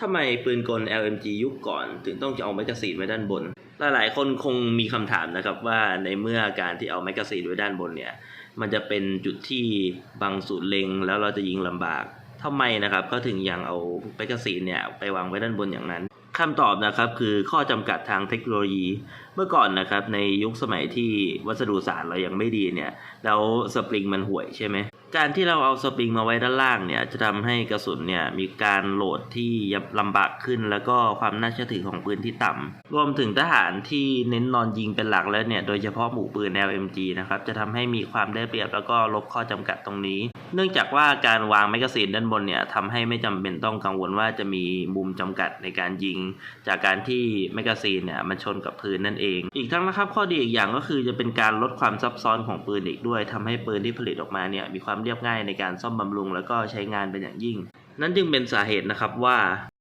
ทำไมปืนกล LMG ยุคก่อนถึงต้องจะเอาแมกกาซีนไว้ด้านบน หลายๆ คนคงมีคำถามนะครับว่าในเมื่อการที่เอาแมกกาซีนไว้ด้านบนเนี่ย มันจะเป็นจุดที่บังสูตรเล็งแล้วเราจะยิงลำบากทำไมนะครับเขาถึงยังเอาแมกกาซีนเนี่ยไปวางไว้ด้านบนอย่างนั้นคำตอบนะครับคือข้อจำกัดทางเทคโนโลยี เมื่อก่อนนะครับในยุคสมัยที่วัสดุสารเรายังไม่ดีเนี่ยแล้วสปริงมันห่วยใช่ไหม การที่เราเอาสปริงมาไว้ด้านล่างเนี่ยจะทำให้กระสุนเนี่ยมีการโหลดที่ลำบากขึ้น แล้วก็ความน่าเชื่อถือของปืนที่ต่ำรวมถึงทหารที่เน้นนอนยิงเป็นหลักแล้วเนี่ยโดยเฉพาะหมู่ปืนแนว MG นะครับจะทำให้มีความได้เปรียบแล้วก็ลบข้อจำกัดตรงนี้ เนื่องจากว่าการวางแมกกาซีนด้านบนเนี่ยทำให้ไม่จำเป็นต้องกังวลว่าจะมีมุมจำกัดในการยิง จากการที่แมกกาซีนเนี่ยมันชนกับพื้นนั่นเอง อีกทั้งนะครับข้อดีอีกอย่างก็คือจะเป็นการลดความซับซ้อนของปืนอีกด้วยทำให้ปืนที่ผลิตออกมาเนี่ยมีความเรียบง่ายในการซ่อมบำรุง แล้วก็ใช้งานเป็นอย่างยิ่ง นั่นจึงเป็นสาเหตุนะครับว่า